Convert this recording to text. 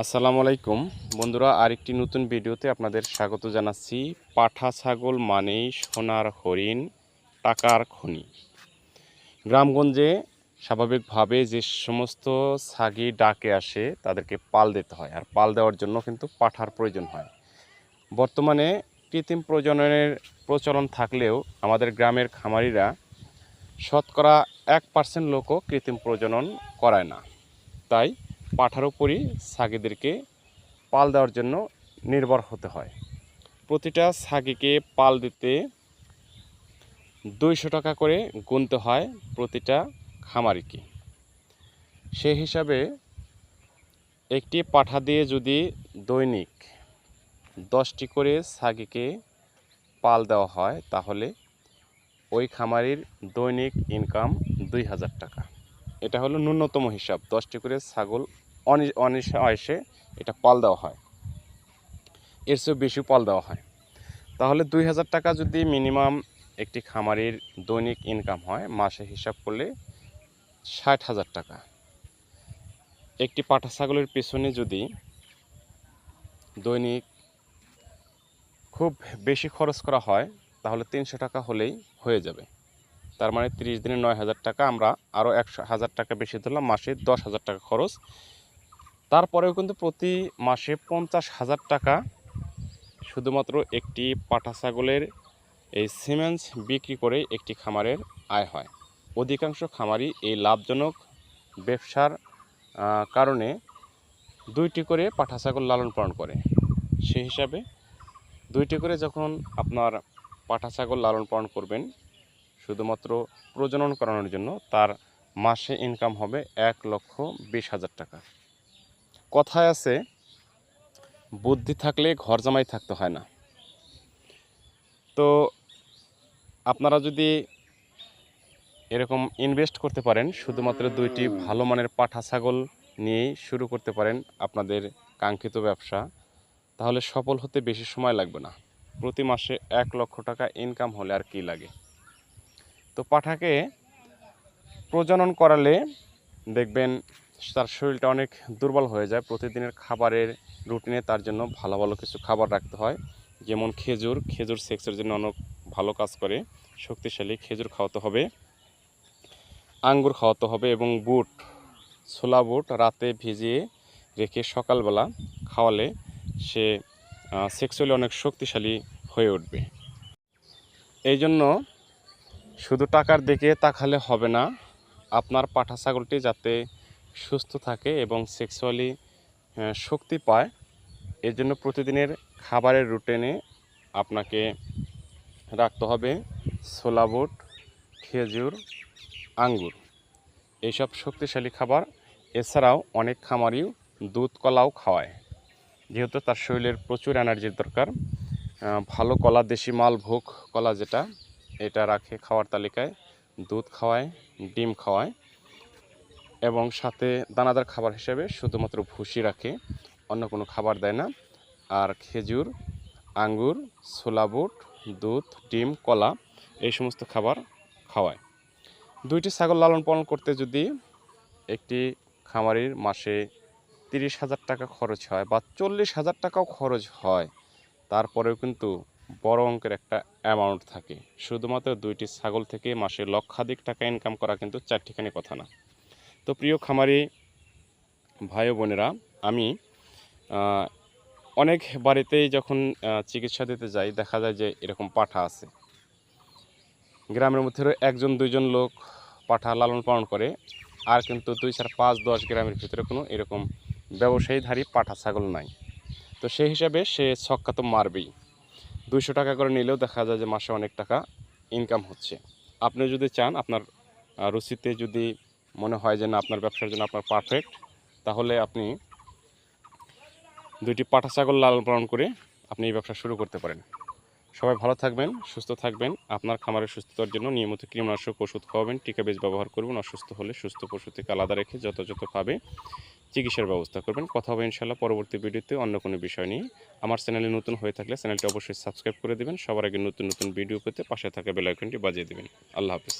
আসসালামু আলাইকুম। বন্ধুরা, আরেকটি নতুন ভিডিওতে আপনাদের স্বাগত জানাচ্ছি। পাঠা ছাগল মানেই সোনার হরিণ, টাকার খনি। গ্রামগঞ্জে স্বাভাবিকভাবে যে সমস্ত ছাগি ডাকে আসে, তাদেরকে পাল দিতে হয়। আর পাল দেওয়ার জন্য কিন্তু পাঠার প্রয়োজন হয়। বর্তমানে কৃত্রিম প্রজননের প্রচলন থাকলেও আমাদের গ্রামের খামারিরা শতকরা এক পার্সেন্ট লোকও কৃত্রিম প্রজনন করায় না। তাই পাঠার উপরই ছাগিদেরকে পাল দেওয়ার জন্য নির্ভর হতে হয়। প্রতিটা ছাগিকে পাল দিতে দুইশো টাকা করে গুনতে হয় প্রতিটা খামারিকে। সেই হিসাবে একটি পাঠা দিয়ে যদি দৈনিক দশটি করে ছাগিকে পাল দেওয়া হয়, তাহলে ওই খামারির দৈনিক ইনকাম দুই হাজার টাকা। এটা হলো ন্যূনতম হিসাব। দশটি করে ছাগল অনি অনিশে এটা পাল দেওয়া হয়। এর চেয়েও বেশি পাল দেওয়া হয়। তাহলে দুই হাজার টাকা যদি মিনিমাম একটি খামারির দৈনিক ইনকাম হয়, মাসে হিসাব করলে ষাট হাজার টাকা। একটি পাঠা ছাগলের পেছনে যদি দৈনিক খুব বেশি খরচ করা হয়, তাহলে তিনশো টাকা হলেই হয়ে যাবে। তার মানে তিরিশ দিনে নয় হাজার টাকা আমরা আরও একশো হাজার টাকা বেশি ধরলাম, মাসে দশ হাজার টাকা খরচ। তারপরেও কিন্তু প্রতি মাসে পঞ্চাশ হাজার টাকা শুধুমাত্র একটি পাঠা ছাগলের এই সিমেন্স বিক্রি করে একটি খামারের আয় হয়। অধিকাংশ খামারই এই লাভজনক ব্যবসার কারণে দুইটি করে পাঠা ছাগল লালন পালন করে। সেই হিসাবে দুইটি করে যখন আপনার পাঠা ছাগল লালন পালন করবেন শুধুমাত্র প্রজনন করানোর জন্য তার মাসে ইনকাম হবে এক লক্ষ বিশ হাজার টাকা। কথায় আছে, বুদ্ধি থাকলে ঘর জামাই থাকতে হয় না। তো আপনারা যদি এরকম ইনভেস্ট করতে পারেন, শুধুমাত্র দুইটি ভালো মানের পাঠা ছাগল নিয়েই শুরু করতে পারেন আপনাদের কাঙ্ক্ষিত ব্যবসা, তাহলে সফল হতে বেশি সময় লাগবে না। প্রতি মাসে এক লক্ষ টাকা ইনকাম হলে আর কি লাগে? পাঠাকে প্রজনন করালে দেখবেন তার শরীরটা অনেক দুর্বল হয়ে যায়। প্রতিদিনের খাবারের রুটিনে তার জন্য ভালো ভালো কিছু খাবার রাখতে হয়। যেমন খেজুর খেজুর সেক্সের জন্য অনেক ভালো কাজ করে, শক্তিশালী খেজুর খাওয়াতে হবে, আঙ্গুর খাওয়াতে হবে এবং বুট, ছোলা বুট রাতে ভিজিয়ে রেখে সকালবেলা খাওয়ালে সে সেক্সুয়ালি অনেক শক্তিশালী হয়ে উঠবে। এই জন্য শুধু টাকার দিকে তাকালে হবে না, আপনার পাঠা ছাগলটি যাতে সুস্থ থাকে এবং সেক্সুয়ালি শক্তি পায় এর জন্য প্রতিদিনের খাবারের রুটিনে আপনাকে রাখতে হবে বুট খেজুর, আঙ্গুর। এইসব শক্তিশালী খাবার, এছাড়াও অনেক খামারিও দুধ কলাও খাওয়ায়। যেহেতু তার শরীরের প্রচুর এনার্জির দরকার ভালো কলা, দেশি মাল, ভোগ কলা যেটা এটা রাখে খাওয়ার তালিকায়, দুধ খাওয়ায়, ডিম খাওয়ায় এবং সাথে দানাদার খাবার হিসেবে শুধুমাত্র ভুসি রাখে, অন্য কোনো খাবার দেয় না। আর খেজুর, আঙ্গুর, ছোলা বুট, দুধ, ডিম, কলা এই সমস্ত খাবার খাওয়ায়। দুইটি ছাগল লালন পালন করতে যদি একটি খামারির মাসে তিরিশ হাজার টাকা খরচ হয় বা চল্লিশ হাজার টাকাও খরচ হয়, তারপরেও কিন্তু বড় অঙ্কের একটা অ্যামাউন্ট থাকে। শুধুমাত্র দুইটি ছাগল থেকে মাসে লক্ষাধিক টাকা ইনকাম করা কিন্তু চারটিখানি কথা না। তো প্রিয় খামারি ভাই বোনেরা, আমি অনেক বাড়িতেই যখন চিকিৎসা দিতে যাই, দেখা যায় যে এরকম পাঠা আছে। গ্রামের মধ্যে একজন, দুইজন লোক পাঠা লালন পালন করে, আর কিন্তু দুই চার পাঁচ দশ গ্রামের ভিতরে কোনো এরকম ব্যবসায়ীধারী পাঠা ছাগল নাই। তো সেই হিসাবে সে ছক্কা তো মারবেই। দুইশো টাকা করে নিলেও দেখা যায় যে মাসে অনেক টাকা ইনকাম হচ্ছে। আপনি যদি চান আপনার রুচিতে যদি মনে হয় যে না, আপনার ব্যবসার জন্য আপনার পারফেক্ট তাহলে আপনি দুইটি পাঠা ছাগল লালন পালন করে আপনি এই ব্যবসা শুরু করতে পারেন। সবাই ভালো থাকবেন, সুস্থ থাকবেন, আপনার খামারের সুস্থতার জন্য নিয়মিত কীটনাশক ওষুধ খাওয়াবেন, টিকা বেজ ব্যবহার করবেন, অসুস্থ হলে সুস্থ পশু থেকে আলাদা রেখে যথাযথভাবে চিকিৎসার ব্যবস্থা করবেন। কথা হবে ইনশাল্লাহ পরবর্তী ভিডিওতে অন্য কোনো বিষয় নিয়ে। আমার চ্যানেলে নতুন হয়ে থাকলে চ্যানেলটি অবশ্যই সাবস্ক্রাইব করে দেবেন। সবার আগে নতুন নতুন ভিডিও পেতে পাশে থাকা বেলাইকনটি বাজিয়ে দেবেন। আল্লাহ হাফিজ।